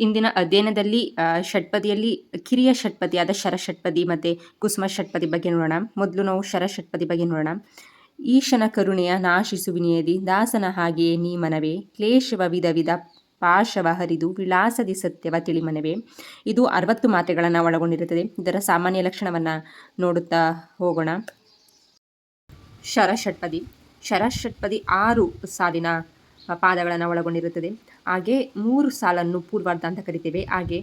ಇಂದಿನ ಅಧ್ಯಯನದಲ್ಲಿ ಷಟ್ಪದಿಯಲ್ಲಿ, ಕಿರಿಯ ಷಟ್ಪದಿಯಾದ ಶರ ಷಟ್ಪದಿ ಮತ್ತು ಕುಸುಮ ಷಟ್ಪದಿ ಬಗ್ಗೆ ನೋಡೋಣ. ಮೊದಲು ನಾವು ಶರ ಷಟ್ಪದಿ ಬಗ್ಗೆ ನೋಡೋಣ. ಈಶನ ಕರುಣೆಯ ನಾಶಿಸುವಿನಿಯದಿ, ದಾಸನ ಹಾಗೆಯೇ ನೀ ಮನವೇ, ಕ್ಲೇಶವ ವಿಧ ವಿಧ ಪಾಶವ ಹರಿದು ವಿಳಾಸದಿ ಸತ್ಯವ ತಿಳಿಮನವೇ. ಇದು ಅರವತ್ತು ಮಾತೆಗಳನ್ನು ಒಳಗೊಂಡಿರುತ್ತದೆ. ಇದರ ಸಾಮಾನ್ಯ ಲಕ್ಷಣವನ್ನು ನೋಡುತ್ತಾ ಹೋಗೋಣ. ಶರ ಷಟ್ಪದಿ. ಶರ ಷಟ್ಪದಿ ಆರು ಸಾಲಿನ ಪಾದಗಳನ್ನು ಒಳಗೊಂಡಿರುತ್ತದೆ. ಹಾಗೆ ಮೂರು ಸಾಲನ್ನು ಪೂರ್ವಾರ್ಧ ಅಂತ ಕರಿತೇವೆ. ಹಾಗೆ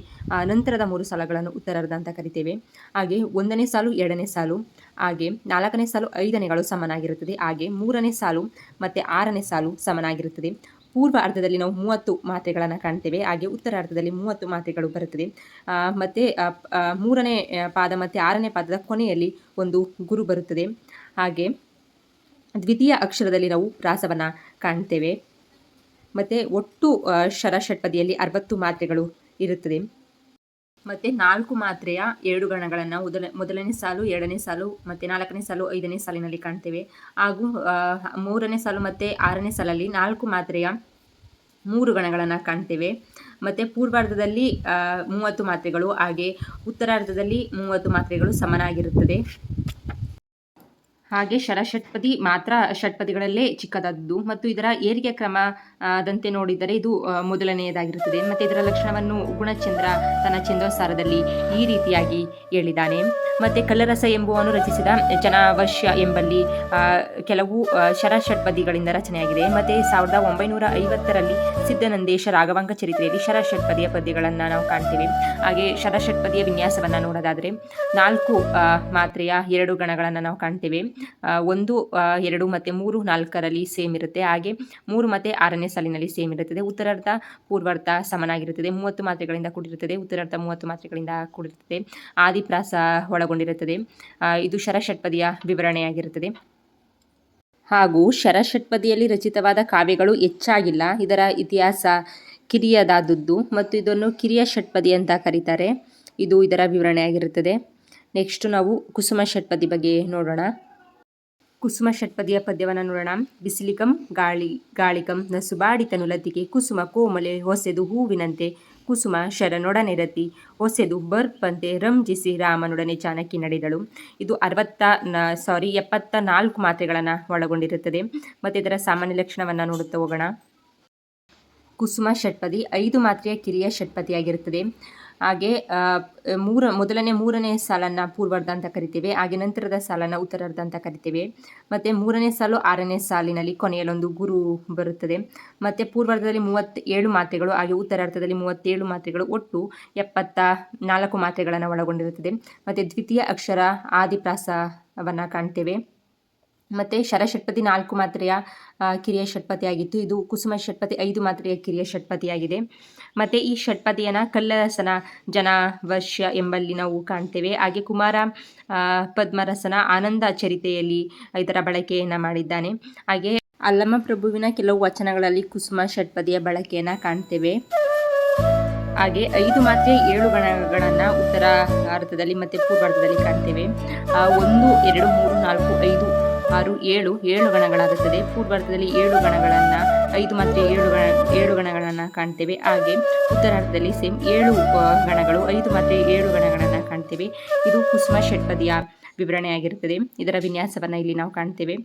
ನಂತರದ ಮೂರು ಸಾಲಗಳನ್ನು ಉತ್ತರಾರ್ಧ ಅಂತ ಕರಿತೇವೆ. ಹಾಗೆ ಒಂದನೇ ಸಾಲು, ಎರಡನೇ ಸಾಲು, ಹಾಗೆ ನಾಲ್ಕನೇ ಸಾಲು, ಐದನೇಗಳು ಸಮನಾಗಿರುತ್ತದೆ. ಹಾಗೆ ಮೂರನೇ ಸಾಲು ಮತ್ತು ಆರನೇ ಸಾಲು ಸಮನಾಗಿರುತ್ತದೆ. ಪೂರ್ವ ಅರ್ಧದಲ್ಲಿ ನಾವು ಮೂವತ್ತು ಮಾತ್ರೆಗಳನ್ನು ಕಾಣ್ತೇವೆ. ಹಾಗೆ ಉತ್ತರ ಅರ್ಧದಲ್ಲಿ ಮೂವತ್ತು ಮಾತ್ರೆಗಳು ಬರುತ್ತದೆ. ಮತ್ತು ಮೂರನೇ ಪಾದ ಮತ್ತು ಆರನೇ ಪಾದದ ಕೊನೆಯಲ್ಲಿ ಒಂದು ಗುರು ಬರುತ್ತದೆ. ಹಾಗೆ ದ್ವಿತೀಯ ಅಕ್ಷರದಲ್ಲಿ ನಾವು ಪ್ರಾಸವನ್ನು ಕಾಣ್ತೇವೆ. ಮತ್ತು ಒಟ್ಟು ಶರ ಷಟ್ಪದಿಯಲ್ಲಿ ಅರವತ್ತು ಮಾತ್ರೆಗಳು ಇರುತ್ತದೆ. ಮತ್ತು ನಾಲ್ಕು ಮಾತ್ರೆಯ ಎರಡು ಗಣಗಳನ್ನು ಮೊದಲ ಮೊದಲನೇ ಸಾಲು, ಎರಡನೇ ಸಾಲು ಮತ್ತು ನಾಲ್ಕನೇ ಸಾಲು, ಐದನೇ ಸಾಲಿನಲ್ಲಿ ಕಾಣ್ತೇವೆ. ಹಾಗೂ ಮೂರನೇ ಸಾಲು ಮತ್ತು ಆರನೇ ಸಾಲಲ್ಲಿ ನಾಲ್ಕು ಮಾತ್ರೆಯ ಮೂರು ಗಣಗಳನ್ನು ಕಾಣ್ತೇವೆ. ಮತ್ತು ಪೂರ್ವಾರ್ಧದಲ್ಲಿ ಮೂವತ್ತು ಮಾತ್ರೆಗಳು, ಹಾಗೆ ಉತ್ತರಾರ್ಧದಲ್ಲಿ ಮೂವತ್ತು ಮಾತ್ರೆಗಳು ಸಮನಾಗಿರುತ್ತದೆ. ಹಾಗೆ ಶರಷಟ್ಪದಿ ಮಾತ್ರ ಷಟ್ಪದಿಗಳಲ್ಲೇ ಚಿಕ್ಕದಾದದ್ದು. ಮತ್ತು ಇದರ ಏರಿಕೆ ಕ್ರಮ ದಂತೆ ನೋಡಿದರೆ ಇದು ಮೊದಲನೆಯದಾಗಿರುತ್ತದೆ. ಮತ್ತು ಇದರ ಲಕ್ಷಣವನ್ನು ಗುಣಚಂದ್ರ ತನ್ನ ಚಂದ್ರಸಾರದಲ್ಲಿ ಈ ರೀತಿಯಾಗಿ ಹೇಳಿದ್ದಾನೆ. ಮತ್ತೆ ಕಲ್ಲರಸ ಎಂಬುವನು ರಚಿಸಿದ ಜನಾವಶ್ಯ ಎಂಬಲ್ಲಿ ಕೆಲವು ಶರಷಟ್ಪದಿಗಳಿಂದ ಶರ ಷಟ್ಪದಿಗಳಿಂದ ರಚನೆಯಾಗಿದೆ. ಮತ್ತೆ ಸಾವಿರದ ಒಂಬೈನೂರ ಐವತ್ತರಲ್ಲಿ ಸಿದ್ಧನಂದೇಶ ರಾಘವಾಂಕ ಚರಿತ್ರೆಯಲ್ಲಿ ಶರಷಟ್ಪದಿಯ ಪದ್ಯಗಳನ್ನು ನಾವು ಕಾಣ್ತೇವೆ. ಹಾಗೆ ಶರಷಟ್ಪದಿಯ ವಿನ್ಯಾಸವನ್ನು ನೋಡೋದಾದರೆ, ನಾಲ್ಕು ಮಾತ್ರೆಯ ಎರಡು ಗಣಗಳನ್ನು ನಾವು ಕಾಣ್ತೇವೆ. ಒಂದು ಎರಡು ಮತ್ತು ಮೂರು ನಾಲ್ಕರಲ್ಲಿ ಸೇಮ್ ಇರುತ್ತೆ. ಹಾಗೆ ಮೂರು ಮತ್ತು ಆರನೇ ಸಾಲಿನಲ್ಲಿ ಸೇಮ್ ಇರುತ್ತದೆ. ಉತ್ತರಾರ್ಧ, ಪೂರ್ವಾರ್ಧ ಸಮನಾಗಿರುತ್ತದೆ. ಮೂವತ್ತು ಮಾತ್ರೆಗಳಿಂದ ಕೂಡಿರುತ್ತದೆ. ಉತ್ತರಾರ್ಧ, ಮೂವತ್ತು ಮಾತ್ರೆಗಳಿಂದ ಕೂಡಿರುತ್ತದೆ. ಆದಿಪ್ರಾಸ ಒಳಗೊಂಡಿರುತ್ತದೆ. ಇದು ಶರಷಟ್ಪದಿಯ ವಿವರಣೆಯಾಗಿರುತ್ತದೆ. ಹಾಗೂ ಶರಷಟ್ಪದಿಯಲ್ಲಿ ರಚಿತವಾದ ಕಾವ್ಯಗಳು ಹೆಚ್ಚಾಗಿಲ್ಲ. ಇದರ ಇತಿಹಾಸ ಕಿರಿಯದಾದದ್ದು ಮತ್ತು ಇದನ್ನು ಕಿರಿಯ ಷಟ್ಪದಿ ಅಂತ ಕರೀತಾರೆ. ಇದು ಇದರ ವಿವರಣೆಯಾಗಿರುತ್ತದೆ. ನೆಕ್ಸ್ಟ್ ನಾವು ಕುಸುಮ ಷಟ್ಪದಿ ಬಗ್ಗೆ ನೋಡೋಣ. ಕುಸುಮ ಷಟ್ಪದಿಯ ಪದ್ಯವನ್ನು ನೋಡೋಣ. ಬಿಸಿಲಿಕಂ, ಗಾಳಿ, ಗಾಳಿಕಂ ನಸುಬಾಡಿತನು ಲತಿಕೆ, ಕುಸುಮ ಕೋಮಲೆ, ಹೊಸೆದು ಹೂವಿನಂತೆ, ಕುಸುಮ ಶರನೊಡನೆರತಿ ಹೊಸೆದು ಬರ್ಪಂತೆ, ರಂಜಿಸಿ ರಾಮನೊಡನೆ ಚಾಣಕ್ಯ ನಡೆದಳು. ಇದು ಅರವತ್ತ ಸಾರಿ ಎಪ್ಪತ್ತ ನಾಲ್ಕು ಮಾತ್ರೆಗಳನ್ನು ಒಳಗೊಂಡಿರುತ್ತದೆ. ಮತ್ತು ಇದರ ಸಾಮಾನ್ಯ ಲಕ್ಷಣವನ್ನು ನೋಡುತ್ತಾ ಹೋಗೋಣ. ಕುಸುಮ ಷಟ್ಪದಿ ಐದು ಮಾತ್ರೆಯ ಕಿರಿಯ ಷಟ್ಪದಿಯಾಗಿರುತ್ತದೆ. ಹಾಗೆ ಮೂರ, ಮೊದಲನೇ ಮೂರನೇ ಸಾಲನ್ನು ಪೂರ್ವಾರ್ಧ ಅಂತ ಕರಿತೇವೆ. ಹಾಗೆ ನಂತರದ ಸಾಲನ್ನು ಉತ್ತರಾರ್ಧ ಅಂತ ಕರಿತೇವೆ. ಮತ್ತು ಮೂರನೇ ಸಾಲು ಆರನೇ ಸಾಲಿನಲ್ಲಿ ಕೊನೆಯಲ್ಲೊಂದು ಗುರು ಬರುತ್ತದೆ. ಮತ್ತು ಪೂರ್ವಾರ್ಧದಲ್ಲಿ ಮೂವತ್ತೇಳು ಮಾತ್ರೆಗಳು, ಹಾಗೆ ಉತ್ತರಾರ್ಧದಲ್ಲಿ ಮೂವತ್ತೇಳು ಮಾತ್ರೆಗಳು ಒಟ್ಟು ಎಪ್ಪತ್ತ ನಾಲ್ಕು ಮಾತ್ರೆಗಳನ್ನು ಒಳಗೊಂಡಿರುತ್ತದೆ. ಮತ್ತು ದ್ವಿತೀಯ ಅಕ್ಷರ ಆದಿಪ್ರಾಸವನ್ನು ಕಾಣ್ತೇವೆ. ಮತ್ತು ಶರಷಟ್ಪತಿ ನಾಲ್ಕು ಮಾತ್ರೆಯ ಕಿರಿಯ ಕಿರಿಯ ಷಟ್ಪದಿಯಾಗಿತ್ತು ಇದು ಕುಸುಮ ಷಟ್ಪತಿ ಐದು ಮಾತ್ರೆಯ ಕಿರಿಯ ಷಟ್ಪದಿಯಾಗಿದೆ ಮತ್ತು ಈ ಷಟ್ಪದಿಯನ್ನು ಕಲ್ಲರಸನ ಜನ ವರ್ಷ ಎಂಬಲ್ಲಿ ನಾವು ಕಾಣ್ತೇವೆ. ಹಾಗೆ ಕುಮಾರ ಪದ್ಮರಸನ ಆನಂದ ಚರಿತೆಯಲ್ಲಿ ಇದರ ಬಳಕೆಯನ್ನು ಮಾಡಿದ್ದಾನೆ. ಹಾಗೆ ಅಲ್ಲಮ್ಮ ಪ್ರಭುವಿನ ಕೆಲವು ವಚನಗಳಲ್ಲಿ ಕುಸುಮ ಷಟ್ಪದಿಯ ಬಳಕೆಯನ್ನು ಕಾಣ್ತೇವೆ. ಹಾಗೆ ಐದು ಮಾತ್ರೆ ಏಳು ಗಣಗಳನ್ನು ಉತ್ತರ ಭಾರತದಲ್ಲಿ ಮತ್ತು ಪೂರ್ವಾರ್ಧದಲ್ಲಿ ಕಾಣ್ತೇವೆ. ಆ, ಒಂದು ಎರಡು ಮೂರು ನಾಲ್ಕು ಐದು ಆರು, ಏಳು ಏಳು ಗಣಗಳಾಗುತ್ತದೆ. ಪೂರ್ವಾರ್ಧದಲ್ಲಿ ಏಳು ಗಣಗಳನ್ನು, ಐದು ಮತ್ತು ಏಳು ಗಣ, ಏಳು ಗಣಗಳನ್ನು ಕಾಣ್ತೇವೆ. ಹಾಗೆ ಉತ್ತರಾರ್ಧದಲ್ಲಿ ಸೇಮ್ ಏಳು ಗಣಗಳು, ಐದು ಮತ್ತು ಏಳು ಗಣಗಳನ್ನು ಕಾಣ್ತೇವೆ. ಇದು ಕುಸುಮ ಷಟ್ಪದಿಯ ವಿವರಣೆಯಾಗಿರುತ್ತದೆ. ಇದರ ವಿನ್ಯಾಸವನ್ನು ಇಲ್ಲಿ ನಾವು ಕಾಣ್ತೇವೆ.